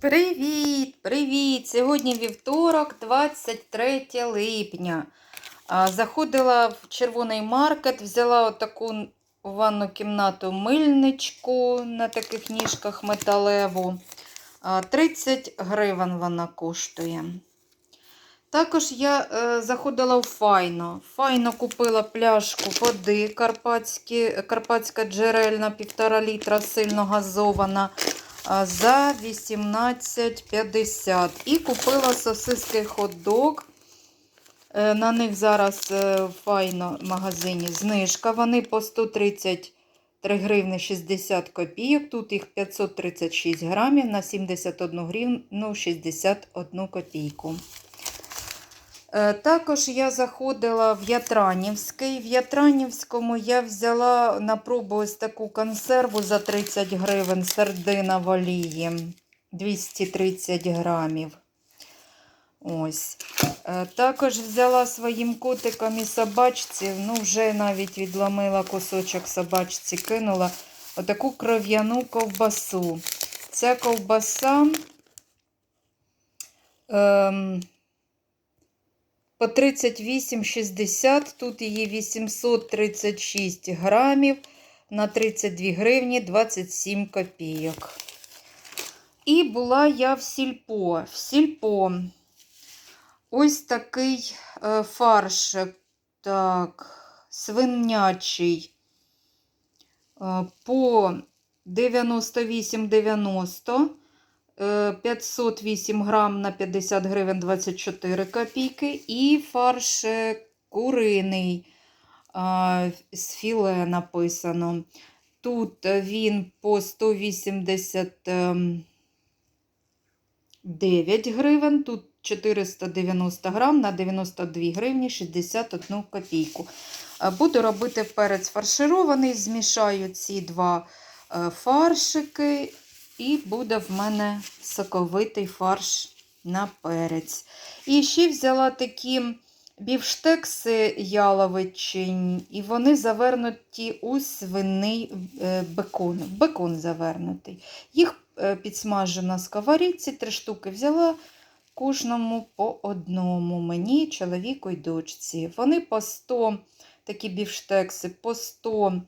Привіт! Привіт! Сьогодні вівторок, 23 липня. Заходила в червоний маркет, взяла отаку ванну кімнату мильничку на таких ніжках металеву. 30 гривень вона коштує. Також я е, заходила в Файно. Файно купила пляшку води карпатські, карпатська джерельна, 1,5 літра, сильно газована за 18,50. І купила сосиски хот-дог. Е, На них зараз файно в Файно магазині знижка. Вони по 133 гривни 60 копійок. Тут їх 536 грамів на 71 гривну 61 копійку. Е, Також я заходила в Ятранівський. В Ятранівському я взяла на пробу ось таку консерву за 30 гривень сердина в олії 230 грамів. Ось. Е, Також взяла своїм котикам і собачці, ну вже навіть відломила кусочок собачці, кинула отаку кров'яну ковбасу. Ця ковбаса. Ем, по 38,60, тут її 836 грамів на 32 гривні 27 копійок. І була я в сільпо. В сільпо ось такий е, фарш, так, свинячий е, по 98,90. Е, 508 грам на 50 гривень 24 копійки. І фарш е, куриний з філе написано. Тут він по 189 гривень, тут 490 грам на 92 гривні 61 копійку. Е, Буду робити перець фарширований, змішаю ці два е, фаршики. І буде в мене соковитий фарш на перець. І ще взяла такі бівштекси яловичень, і вони завернуті у свиний е, бекон. Бекон завернутий. Їх е, підсмажу на сковорідці, три штуки взяла. Кожному по одному мені, чоловіку й дочці. Вони по 100, такі бівштекси, по 100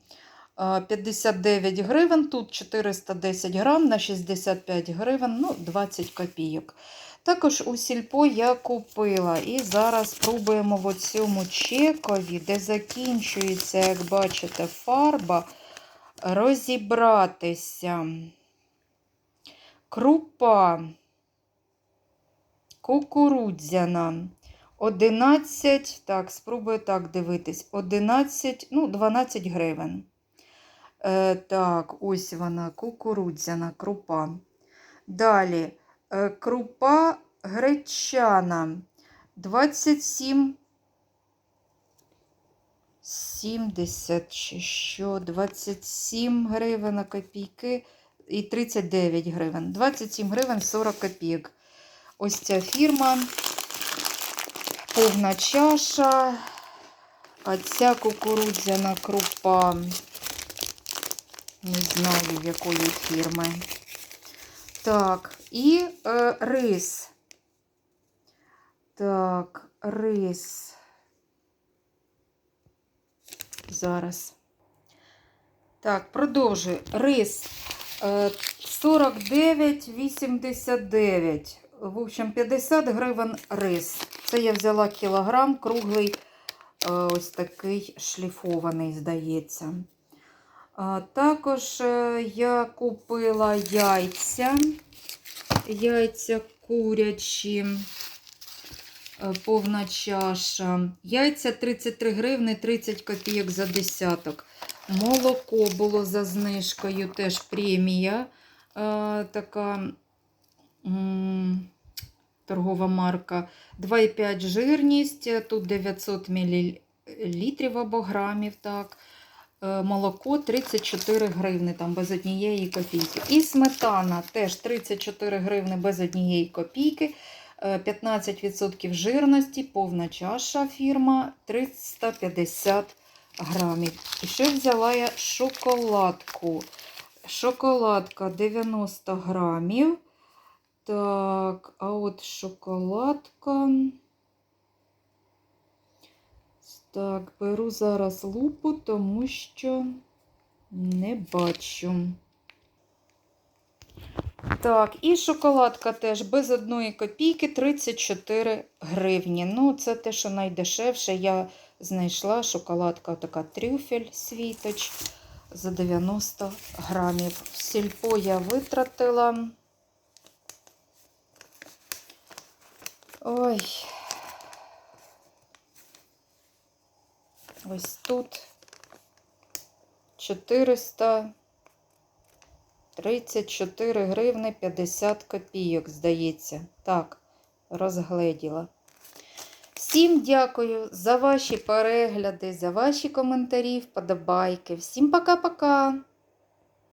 59 гривень, тут 410 грам на 65 гривень, ну 20 копійок. Також у сільпо я купила і зараз пробуємо в цьому чекові, де закінчується, як бачите, фарба, розібратися. Крупа кукурудзяна. 11, так, спробую так дивитись, 11, ну, 12 гривень. Е, Так, ось вона, кукурудзяна крупа. Далі е, крупа гречана 27, 70 чи що, 27 гривень на копійки і 39 гривень. 27 гривень 40 копійок. Ось ця фірма, повна чаша, а ця кукурудзяна крупа. Не знаю, якої фірми. Так, і е, рис. Так, рис. Зараз. Так, продовжую. Рис е, 49,89. В общем, 50 гривень рис. Це я взяла кілограм, круглий, е, ось такий шліфований, здається. Також е, я купила яйця, яйця курячі, е, повна чаша. Яйця 33 гривни 30 копійок за десяток. Молоко було за знижкою, теж премія. е, Така торгова марка. 2,5 жирність, тут 900 мл або грамів. так. Е, молоко 34 гривни, там без однієї копійки. І сметана теж 34 гривни без однієї копійки. Е, 15% жирності, повна чаша фірма 350 грамів. І ще взяла я шоколадку. Шоколадка 90 грамів. Так, а от шоколадка. Так, беру зараз лупу, тому що не бачу. Так, і шоколадка теж без одної копійки 34 гривні. Ну, це те, що найдешевше. Я знайшла шоколадка така трюфель світоч за 90 грамів. Сільпо я витратила. Ой. Ось тут 434 гривни 50 копійок, здається. Так, розгледіла. Всім дякую за ваші перегляди, за ваші коментарі, вподобайки. Всім пока-пока!